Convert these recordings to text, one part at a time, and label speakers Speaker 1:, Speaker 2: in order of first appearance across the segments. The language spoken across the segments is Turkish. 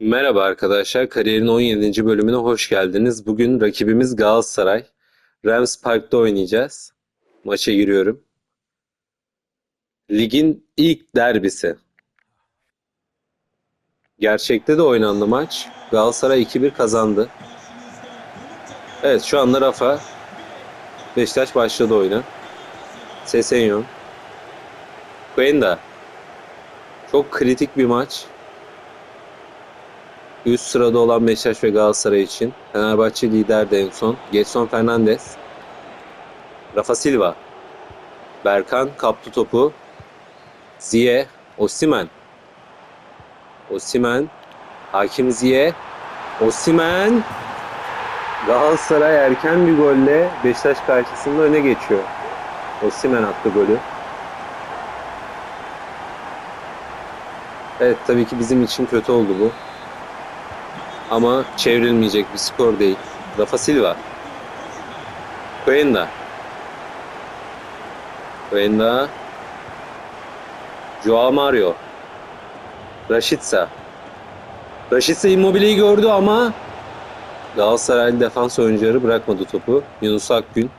Speaker 1: Merhaba arkadaşlar, kariyerin 17. bölümüne hoş geldiniz. Bugün rakibimiz Galatasaray. Rams Park'ta oynayacağız. Maça giriyorum. Ligin ilk derbisi. Gerçekte de oynandı maç. Galatasaray 2-1 kazandı. Evet şu anda Rafa. Beşiktaş başladı oyuna. Sesenyon. Quenda. Çok kritik bir maç. Üst sırada olan Beşiktaş ve Galatasaray için. Fenerbahçe liderdi en son. Getson Fernandes. Rafa Silva. Berkan kaptı topu. Ziye. Osimen. Osimen. Hakim Ziye. Osimen. Galatasaray erken bir golle Beşiktaş karşısında öne geçiyor. Osimen attı golü. Evet tabii ki bizim için kötü oldu bu. Ama çevrilmeyecek bir skor değil. Rafa Silva. Coenda. Coenda. Joao Mario. Rashica. Rashica Immobile'yi gördü ama Galatasaraylı defans oyuncuları bırakmadı topu. Yunus Akgün.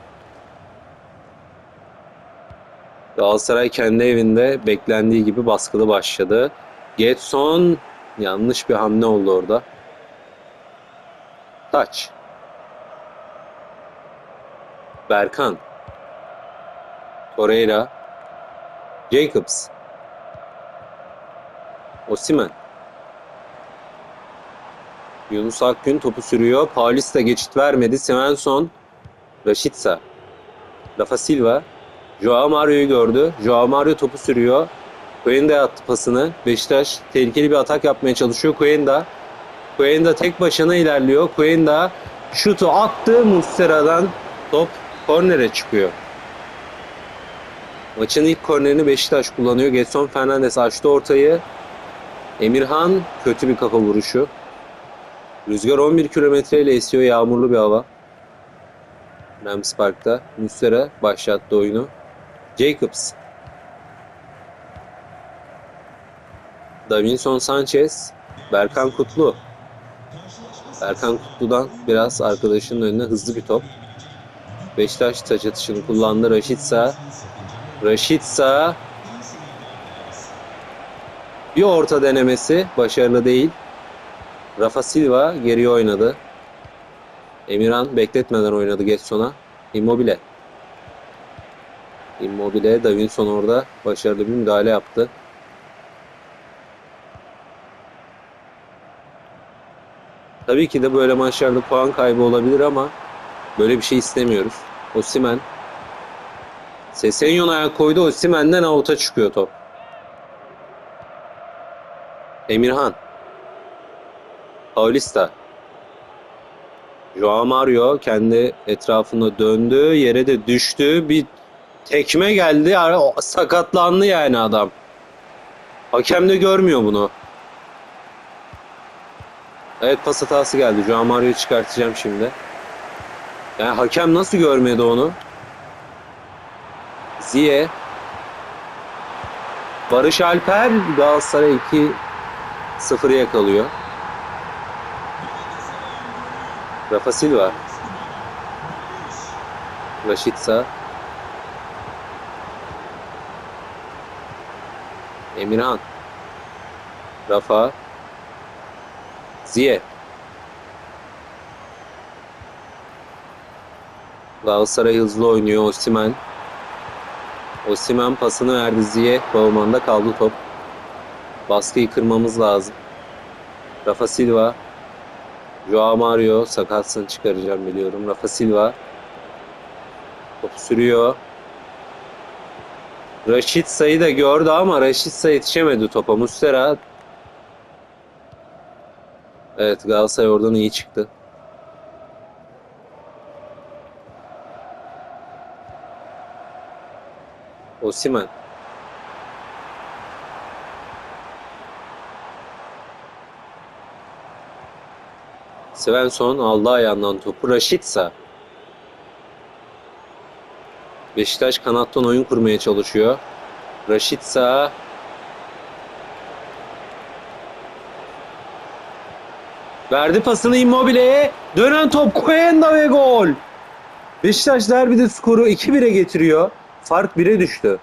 Speaker 1: Galatasaray kendi evinde beklendiği gibi baskılı başladı. Getson yanlış bir hamle oldu orada. Taç. Berkan. Torreira. Jacobs. Osimen. Yunus Akgün topu sürüyor. Paulista geçit vermedi. Svensson. Rashica. Rafa Silva. Joao Mario'yu gördü. Joao Mario topu sürüyor. Coenda attı pasını. Beşiktaş tehlikeli bir atak yapmaya çalışıyor. Coenda. Coenda tek başına ilerliyor. Coenda şutu attı. Muslera'dan top kornere çıkıyor. Maçın ilk kornerini Beşiktaş kullanıyor. Getson Fernandes açtı ortayı. Emirhan kötü bir kafa vuruşu. Rüzgar 11 kilometre ile esiyor. Yağmurlu bir hava. Rams Park'ta. Muslera başlattı oyunu. Jacobs. Davinson Sanchez. Berkan Kutlu. Berkan Kutlu'dan biraz arkadaşının önüne hızlı bir top. Beşiktaş taç atışını kullandı. Raşitsa. Raşitsa. Bir orta denemesi. Başarılı değil. Rafa Silva geriye oynadı. Emirhan bekletmeden oynadı Getson'a. Immobile. Immobile, Davinson orada başarılı bir müdahale yaptı. Tabii ki de böyle maçlarda puan kaybı olabilir ama böyle bir şey istemiyoruz. Osimen Sesenyon ayak koydu. Osimen'den avuta çıkıyor top. Emirhan Paulista Joao Mario kendi etrafına döndü. Yere de düştü. Bir tekme geldi. Sakatlandı yani adam. Hakem de görmüyor bunu. Evet pas hatası geldi. Joao Mario'yu çıkartacağım şimdi. Yani hakem nasıl görmedi onu? Ziye. Barış Alper Galatasaray 2-0'ı yakalıyor. Rafa Silva. Rashica. Emirhan. Rafa. Ziye. Galatasaray hızlı oynuyor. Osimen. Osimen pasını verdi Ziye. Bauman'da kaldı top. Baskıyı kırmamız lazım. Rafa Silva. Joao Mario sakatsın çıkaracağım biliyorum. Rafa Silva. Top sürüyor. Raşit sayı da gördü ama Raşit sayı yetişemedi topa. Mustera Evet Galatasaray oradan iyi çıktı. Osimen. Svensson aldı ayağından topu. Raşitsa. Beşiktaş kanattan oyun kurmaya çalışıyor. Raşitsa Verdi pasını Immobile'ye. Dönen top Coenda ve gol. Beşiktaş derbide skoru 2-1'e getiriyor. Fark 1'e düştü.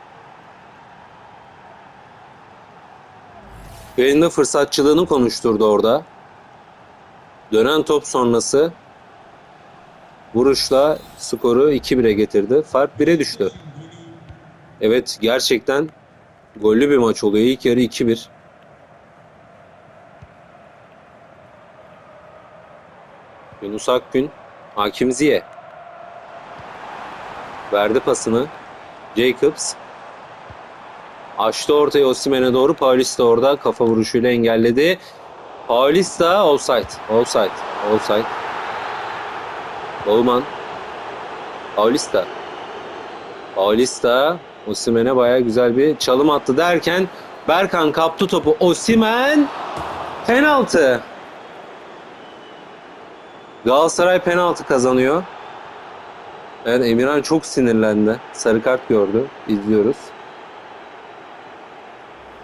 Speaker 1: Coenda fırsatçılığını konuşturdu orada. Dönen top sonrası vuruşla skoru 2-1'e getirdi. Fark 1'e düştü. Evet gerçekten gollü bir maç oluyor. İlk yarı 2-1. Yunus Akgün, Hakim Ziye. Verdi pasını. Jacobs. Açtı ortaya Osimhen'e doğru. Paulista orada kafa vuruşuyla engelledi. Paulista offside. Offside. Offside. Bowman. Paulista. Paulista Osimhen'e baya güzel bir çalım attı derken Berkan kaptı topu. Osimhen penaltı. Galatasaray penaltı kazanıyor. Evet Emirhan çok sinirlendi. Sarı kart gördü. İzliyoruz.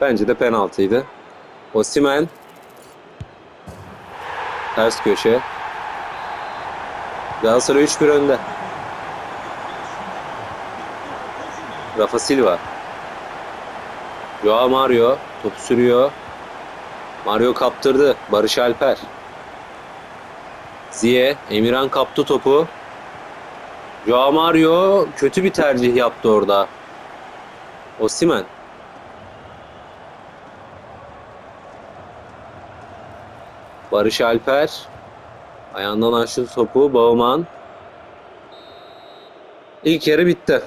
Speaker 1: Bence de penaltıydı. Osimhen ters köşe. Galatasaray 3-1 önde. Rafa Silva. Joao Mario topu sürüyor. Mario kaptırdı. Barış Alper. Ziye, Emirhan kaptı topu. Joao Mario kötü bir tercih yaptı orada. Osimhen. Barış Alper. Ayağından açtı topu. Bauman. İlk yarı bitti.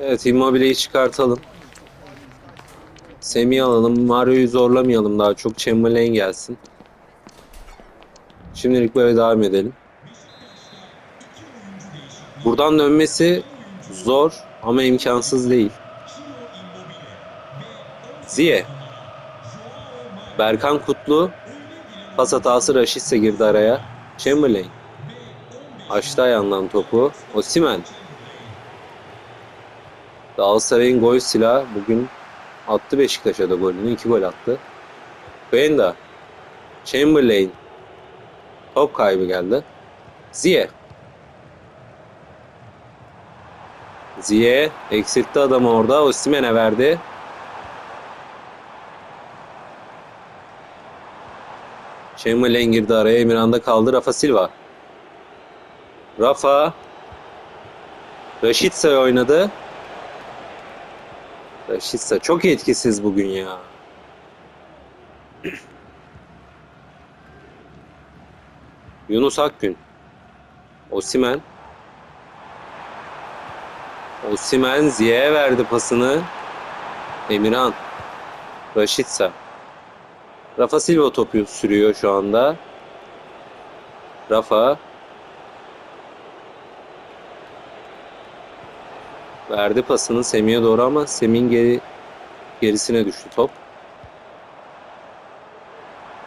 Speaker 1: Evet Immobile'yi çıkartalım. Semih'i alalım. Mario'yu zorlamayalım daha çok. Chamberlain gelsin. Şimdilik böyle devam edelim. Buradan dönmesi zor ama imkansız değil. Ziye. Berkan Kutlu. Pas hatası Raşitse girdi araya. Chamberlain. Açtı ayağından topu. Osimhen. Galatasaray'ın gol silahı bugün attı Beşiktaş'a da golünü. iki gol attı. Benda. Chamberlain. Top kaybı geldi. Ziye. Ziye eksiltti adamı orada. Osimhen'e verdi. Chamberlain girdi araya. Emirhan'da kaldı. Rafa Silva. Rafa. Raşitse oynadı. Raşitsa çok etkisiz bugün ya. Yunus Akgün. Osimen. Osimen Ziye'ye verdi pasını. Emirhan. Raşitsa. Rafa Silva topu sürüyor şu anda. Rafa. Verdi pasını Semih'e doğru ama Semih'in geri, gerisine düştü top.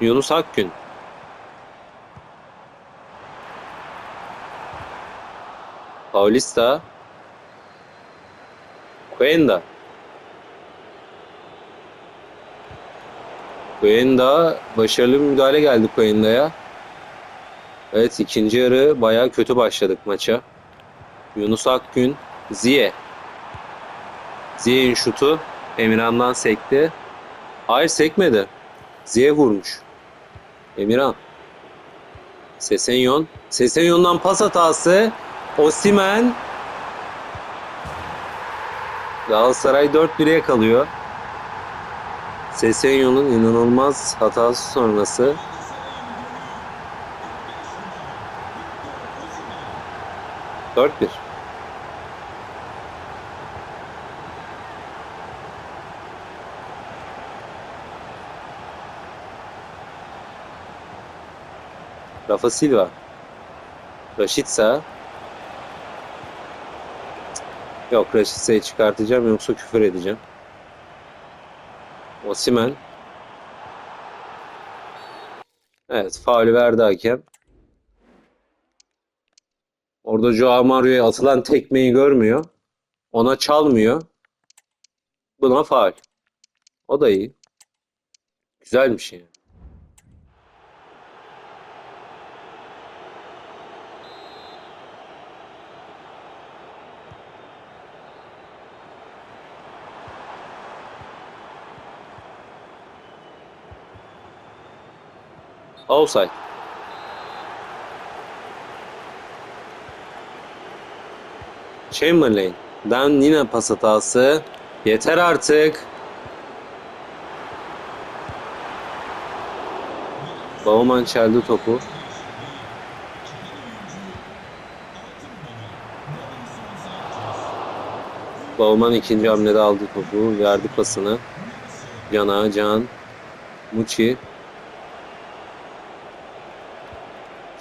Speaker 1: Yunus Akgün. Paulista. Cuenda. Cuenda başarılı bir müdahale geldi Cuenda'ya. Evet ikinci yarı bayağı kötü başladık maça. Yunus Akgün, Ziye. Ziye'nin şutu Emirhan'dan sekti. Hayır sekmedi. Ziye vurmuş. Emirhan. Sesenyon. Sesenyon'dan pas hatası. Osimen. Galatasaray 4-1'e kalıyor. Sesenyon'un inanılmaz hatası sonrası. Dört bir. Rafa Silva. Raşitsa. Yok Raşitsa'yı çıkartacağım yoksa küfür edeceğim. Osimen. Evet faulü verdi hakem. Orada Joao Mario'ya atılan tekmeyi görmüyor. Ona çalmıyor. Buna faul. O da iyi. Güzelmiş yani. Offside. Chamberlain'den yine pas hatası. Yeter artık. Bauman çeldi topu. Bauman ikinci hamlede aldı topu. Verdi pasını. Can'a Can. Muçi.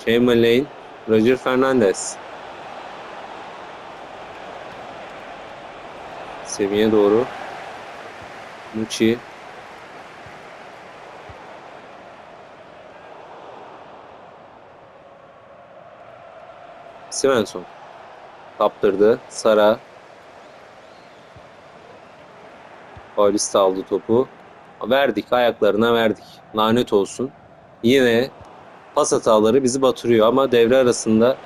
Speaker 1: Chamberlain. Roger Fernandez. Semih'e doğru. Muçi. Svensson. Kaptırdı. Sara. Paulista aldı topu. Verdik. Ayaklarına verdik. Lanet olsun. Yine pas hataları bizi batırıyor ama devre arasında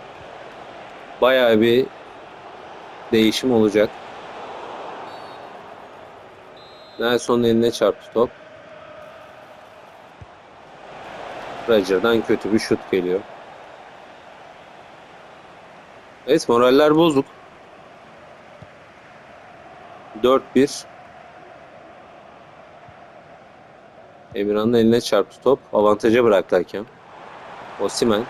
Speaker 1: bayağı bir değişim olacak. Nelson'un eline çarptı top. Roger'dan kötü bir şut geliyor. Evet moraller bozuk. 4-1. Emirhan'ın eline çarptı top. Avantaja bıraktı hakem. Osimhen.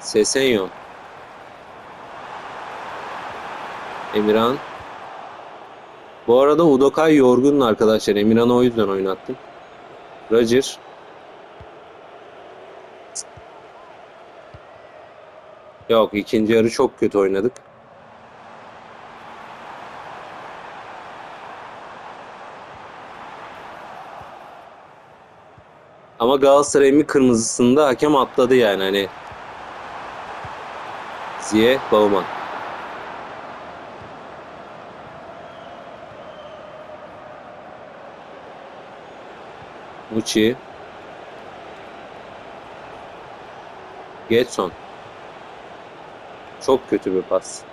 Speaker 1: Sesenyo. Emirhan. Bu arada Udokay yorgun arkadaşlar. Emirhan'ı o yüzden oynattım. Roger. Yok ikinci yarı çok kötü oynadık. Ama Galatasaray'ın bir kırmızısında hakem atladı yani hani. Ziye Bauman. Muçi. Getson. Çok kötü bir pas.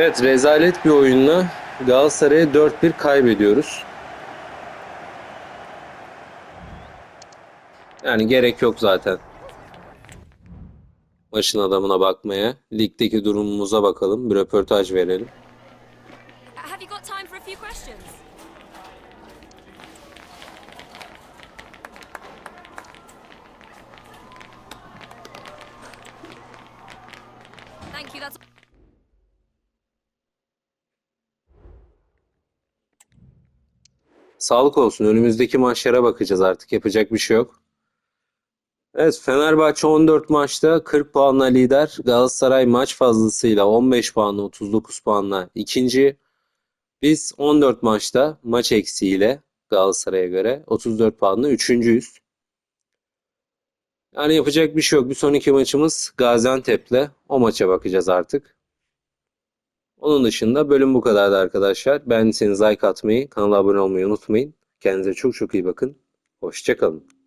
Speaker 1: Evet rezalet bir oyunla Galatasaray'a 4-1 kaybediyoruz. Yani gerek yok zaten. Maçın adamına bakmaya. Ligdeki durumumuza bakalım. Bir röportaj verelim.
Speaker 2: Have you got time for a few questions?
Speaker 1: Sağlık olsun. Önümüzdeki maçlara bakacağız artık. Yapacak bir şey yok. Evet, Fenerbahçe 14 maçta 40 puanla lider. Galatasaray maç fazlasıyla 15 puanla 39 puanla ikinci. Biz 14 maçta maç eksiğiyle Galatasaray'a göre 34 puanla üçüncüyüz. Yani yapacak bir şey yok. Bir sonraki maçımız Gaziantep'le. O maça bakacağız artık. Onun dışında bölüm bu kadardı arkadaşlar. Beğendiyseniz like atmayı, kanala abone olmayı unutmayın. Kendinize çok çok iyi bakın. Hoşçakalın.